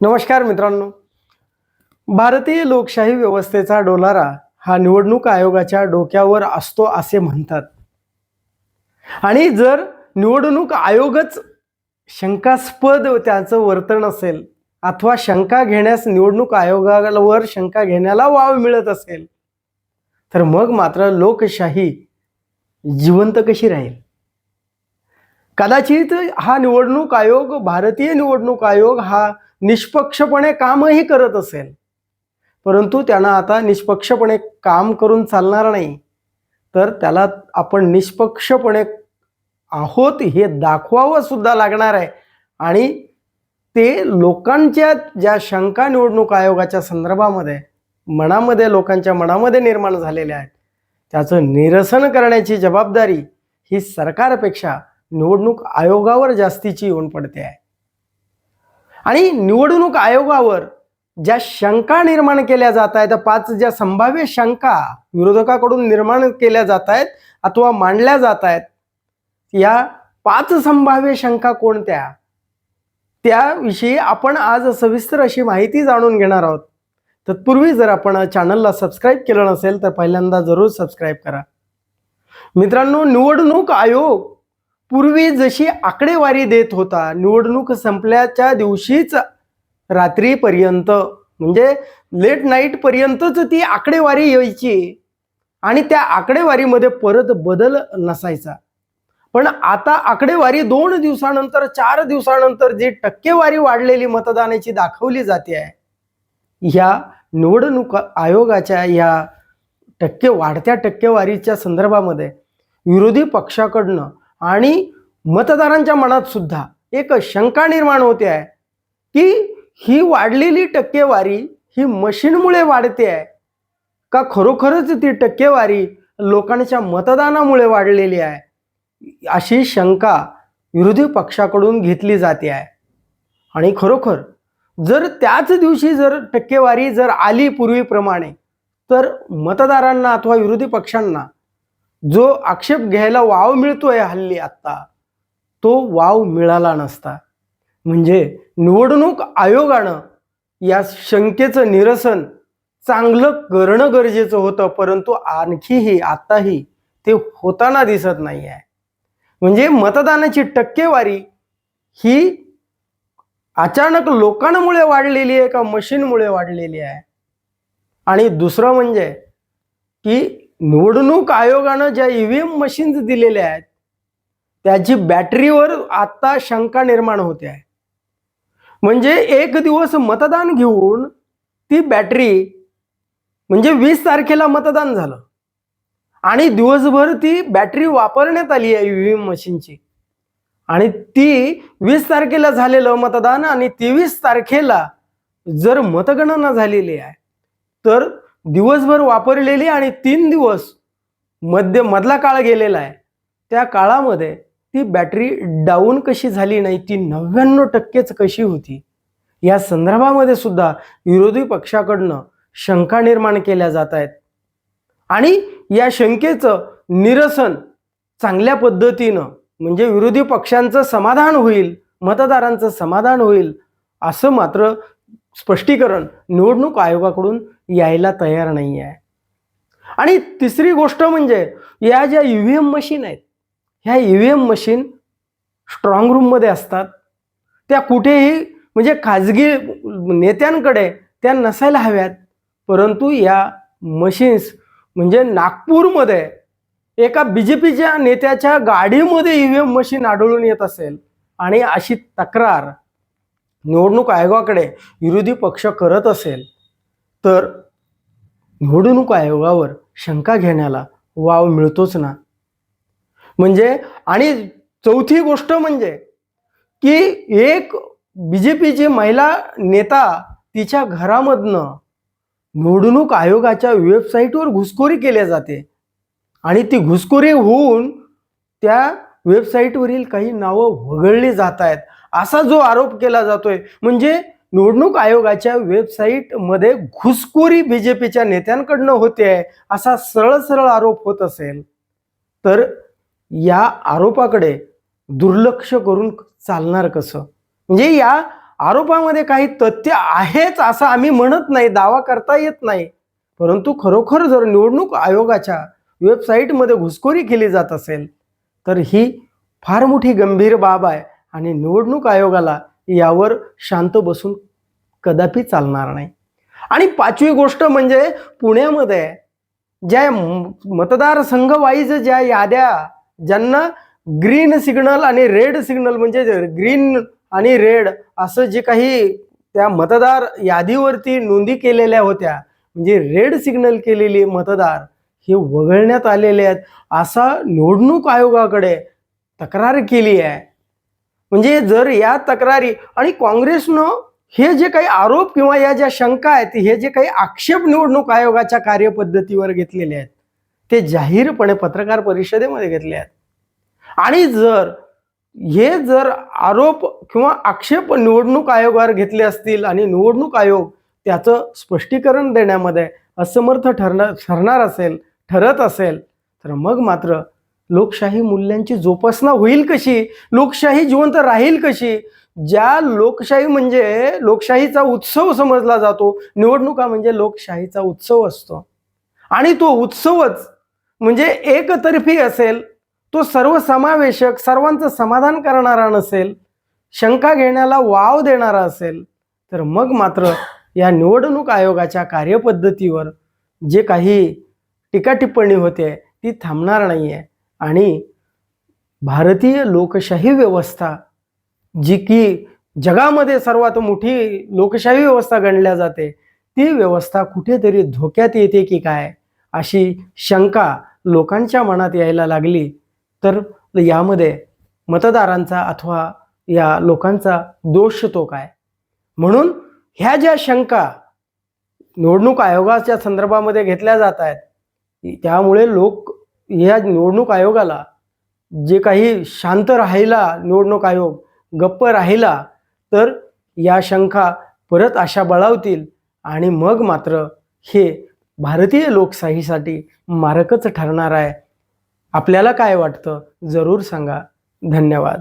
नमस्कार मित्रांनो. भारतीय लोकशाही व्यवस्थेचा डोलारा हा निवडणूक आयोगाच्या डोक्यावर असतो असे म्हणतात. आणि जर निवडणूक आयोगच शंकास्पद त्याचं वर्तन असेल अथवा शंका घेण्यास निवडणूक आयोगावर शंका घेण्याला वाव मिळत असेल तर मग मात्र लोकशाही जिवंत कशी राहील? कदाचित हा निवडणूक आयोग भारतीय निवडणूक आयोग हा निष्पक्षपणे कामही करत असेल. परंतु त्यांना आता निष्पक्षपणे काम करून चालणार नाही. तर त्याला आपण निष्पक्षपणे आहोत हे दाखवावं सुद्धा लागणार आहे. आणि ते लोकांच्या ज्या शंका निवडणूक आयोगाच्या संदर्भामध्ये मनामध्ये लोकांच्या मनामध्ये निर्माण झालेल्या आहेत त्याचं निरसन करण्याची जबाबदारी ही सरकारपेक्षा निवडणूक आयोगावर जास्तीची येऊन पडते आहे. आणि निवडणूक आयोगावर ज्या शंका निर्माण केल्या जात आहेत पाच ज्या संभाव्य शंका विरोधकाकडून निर्माण केल्या जात आहेत अथवा मांडल्या जात आहेत या पाच संभाव्य शंका कोणत्या? त्याविषयी आपण आज सविस्तर अशी माहिती जाणून घेणार आहोत. तत्पूर्वी जर आपण चॅनलला सबस्क्राईब केलं नसेल तर पहिल्यांदा जरूर सबस्क्राईब करा. मित्रांनो निवडणूक आयोग पूर्वी जशी आकडेवारी देत होता निवडणूक संपल्याच्या दिवशीच रात्रीपर्यंत म्हणजे लेट नाईटपर्यंतच ती आकडेवारी यायची आणि त्या आकडेवारीमध्ये परत बदल नसायचा. पण आता आकडेवारी दोन दिवसानंतर चार दिवसानंतर जी टक्केवारी वाढलेली मतदानाची दाखवली जाते आहे ह्या निवडणूक आयोगाच्या या टक्के वाढत्या टक्केवारीच्या संदर्भामध्ये विरोधी पक्षाकडनं आणि मतदारांच्या मनात सुद्धा एक शंका निर्माण होते आहे की ही वाढलेली टक्केवारी ही मशीनमुळे वाढते आहे? का खरोखरच ती टक्केवारी लोकांच्या मतदानामुळे वाढलेली आहे? अशी शंका विरोधी पक्षाकडून घेतली जाते आहे. आणि खरोखर जर त्याच दिवशी जर टक्केवारी जर आली पूर्वीप्रमाणे तर मतदारांना अथवा विरोधी पक्षांना जो आक्षेप घ्यायला वाव मिळतोय हल्ली आत्ता तो वाव मिळाला नसता. म्हणजे निवडणूक आयोगानं या शंकेचं निरसन चांगलं करणं गरजेचं होतं परंतु आणखीही आत्ताही ते होताना दिसत नाही आहे म्हणजे मतदानाची टक्केवारी ही अचानक लोकांमुळे वाढलेली आहे का मशीनमुळे वाढलेली आहे? आणि दुसरं म्हणजे की निवडणूक आयोगानं ज्या ईव्हीएम मशीन्स दिलेल्या आहेत त्याची बॅटरीवर आता शंका निर्माण होते आहे. म्हणजे एक दिवस मतदान घेऊन ती बॅटरी म्हणजे वीस तारखेला मतदान झालं. आणि दिवसभर ती बॅटरी वापरण्यात आली आहे ईव्हीएम मशीनची आणि ती वीस तारखेला झालेलं मतदान आणि तेवीस तारखेला जर मतगणना झालेली आहे तर दिवसभर वापरलेली आणि तीन दिवस मध्य मधला काळ गेलेला आहे. त्या काळामध्ये ती बॅटरी डाऊन कशी झाली नाही ती नव्याण्णव टक्केच कशी होती? या संदर्भामध्ये सुद्धा विरोधी पक्षाकडनं शंका निर्माण केल्या जात आहेत. आणि या शंकेचं निरसन चांगल्या पद्धतीनं म्हणजे विरोधी पक्षांचं समाधान होईल मतदारांचं समाधान होईल असं मात्र स्पष्टीकरण निवडणूक आयोगाकडून यायला तयार नाही आहे आणि तिसरी गोष्ट म्हणजे या ज्या ई व्ही एम मशीन आहेत ह्या E V M machine strong रूममध्ये असतात. त्या कुठेही म्हणजे खाजगी नेत्यांकडे त्या नसायला हव्यात. परंतु या मशीन्स म्हणजे नागपूरमध्ये एका बी जे पीच्या नेत्याच्या गाडीमध्ये ई व्ही एम मशीन आढळून येत असेल. आणि अशी तक्रार निवडणूक आयोगाकडे विरोधी पक्ष करत असेल. तर निवडणूक आयोगावर शंका घेण्याला वाव मिळतोच ना. म्हणजे आणि चौथी गोष्ट म्हणजे की एक बी जे पीची महिला नेता तिच्या घरामधनं निवडणूक आयोगाच्या वेबसाईटवर घुसखोरी केल्या जाते. आणि ती घुसखोरी होऊन त्या वेबसाईटवरील काही नावं वगळली जात आहेत असा जो आरोप केला जातोय. म्हणजे निवडणूक आयोगाच्या वेबसाईटमध्ये घुसखोरी बी जे पीच्या नेत्यांकडनं होते आहे असा सरळ सरळ आरोप होत असेल तर या आरोपाकडे दुर्लक्ष करून चालणार कसं? म्हणजे या आरोपामध्ये काही तथ्य आहेच असं आम्ही म्हणत नाही दावा करता येत नाही. परंतु खरोखर जर निवडणूक आयोगाच्या वेबसाईटमध्ये घुसखोरी केली जात असेल तर ही फार मोठी गंभीर बाब आहे आणि निवडणूक आयोगाला यावर शांत बसून कदापि चालणार नाही. आणि पाचवी गोष्ट म्हणजे पुण्यामध्ये ज्या म- मतदारसंघ वाईज ज्या याद्या ज्यांना ग्रीन सिग्नल आणि रेड सिग्नल म्हणजे ग्रीन आणि रेड असं जे काही त्या मतदार यादीवरती नोंदी केलेल्या होत्या म्हणजे रेड सिग्नल केलेली मतदार हे वगळण्यात आलेले आहेत. असा निवडणूक आयोगाकडे तक्रार केली आहे. म्हणजे जर या तक्रारी आणि काँग्रेसनं हे जे काही आरोप किंवा या ज्या शंका आहेत हे जे काही आक्षेप निवडणूक आयोगाच्या कार्यपद्धतीवर घेतलेले आहेत ते जाहीरपणे पत्रकार परिषदेमध्ये घेतले आहेत. आणि जर हे जर आरोप किंवा आक्षेप निवडणूक आयोगावर घेतले असतील आणि निवडणूक आयोग त्याचं स्पष्टीकरण देण्यामध्ये असमर्थ ठरणार ठरणार असेल ठरत असेल तर मग मात्र लोकशाही मूल्यांची जोपासना होईल कशी? लोकशाही जिवंत राहील कशी? ज्या लोकशाही म्हणजे लोकशाहीचा उत्सव समजला जातो निवडणुका म्हणजे लोकशाहीचा उत्सव असतो. आणि तो उत्सवच म्हणजे एकतर्फी असेल तो सर्वसमावेशक सर्वांचं समाधान करणारा नसेल शंका घेण्याला वाव देणारा असेल तर मग मात्र या निवडणूक आयोगाच्या कार्यपद्धतीवर जे काही टीका टिप्पणी होते ती थांबणार नाही आहे आणि भारतीय लोकशाही व्यवस्था जी की जगामध्ये सर्वात मोठी लोकशाही व्यवस्था गणल्या जाते ती व्यवस्था कुठेतरी धोक्यात येते की काय? अशी शंका लोकांच्या मनात यायला लागली. तर यामध्ये मतदारांचा अथवा या लोकांचा दोष तो काय? म्हणून ह्या ज्या शंका निवडणूक आयोगाच्या संदर्भामध्ये घेतल्या जात आहेत त्यामुळे लोक या निवडणूक आयोगाला जे काही शांत राहिला निवडणूक आयोग गप्प राहिला तर या शंका परत अशा बळावतील आणि मग मात्र हे भारतीय लोकशाहीसाठी मारकच ठरणार आहे. आपल्याला काय वाटतं? जरूर सांगा. धन्यवाद.